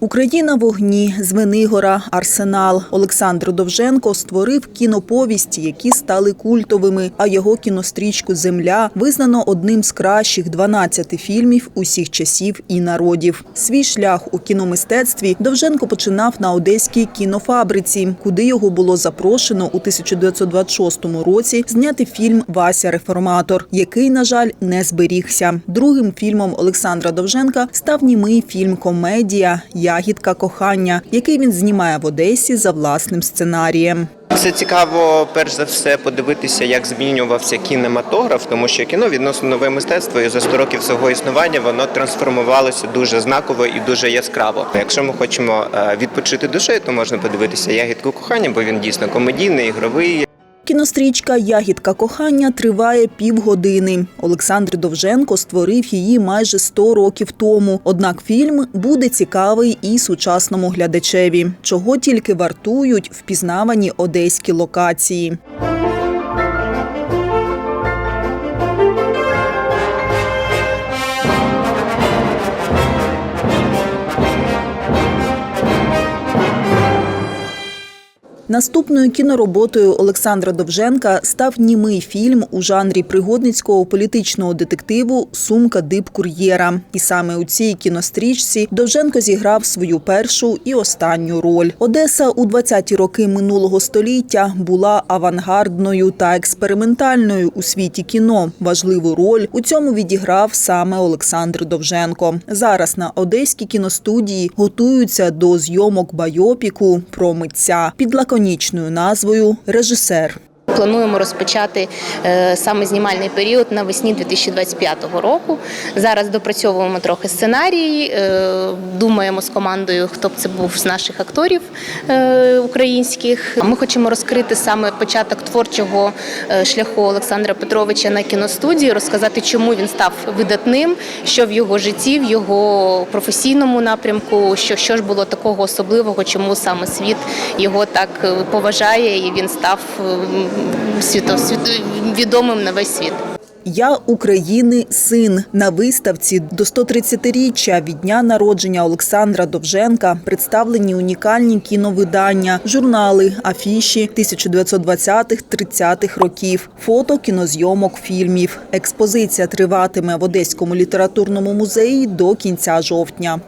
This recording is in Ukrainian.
Україна в огні, Звенигора, Арсенал. Олександр Довженко створив кіноповісті, які стали культовими. А його кінострічку Земля визнано одним з кращих 12 фільмів усіх часів і народів. Свій шлях у кіномистецтві Довженко починав на одеській кінофабриці, куди його було запрошено у 1926 році зняти фільм Вася Реформатор, який, на жаль, не зберігся. Другим фільмом Олександра Довженка став німий фільм Комедія Ягідка кохання, який він знімає в Одесі за власним сценарієм. Це цікаво, перш за все, подивитися, як змінювався кінематограф, тому що кіно відносно нове мистецтво, і за 100 років свого існування воно трансформувалося дуже знаково і дуже яскраво. Якщо ми хочемо е, відпочити душею, то можна подивитися ягідку кохання, бо він дійсно комедійний, ігровий. Кінострічка Ягідка кохання триває півгодини. Олександр Довженко створив її майже 100 років тому. Однак фільм буде цікавий і сучасному глядачеві, чого тільки вартують впізнавані одеські локації. Наступною кінороботою Олександра Довженка став німий фільм у жанрі пригодницького політичного детективу Сумка дипкур'єра. І саме у цій кінострічці Довженко зіграв свою першу і останню роль. Одеса у 20-ті роки минулого століття була авангардною та експериментальною у світі кіно. Важливу роль у цьому відіграв саме Олександр Довженко. Зараз на одеській кіностудії готуються до зйомок байопіку про митця під лаконічною назвою Режисер. Плануємо розпочати е, саме знімальний період навесні 2025 року. Зараз допрацьовуємо трохи сценарій, е, думаємо з командою, хто б це був з наших акторів е, українських. Ми хочемо розкрити саме початок творчого шляху Олександра Петровича на кіностудії, розказати, чому він став видатним, що в його житті, в його професійному напрямку, що, що ж було такого особливого, чому саме світ його так поважає, і він став е, світо, відомим на весь світ. Я України син на виставці до 130-річчя від дня народження Олександра Довженка представлені унікальні кіновидання, журнали, афіші 1920-30-х років, фото кінозйомок фільмів. Експозиція триватиме в Одеському літературному музеї до кінця жовтня.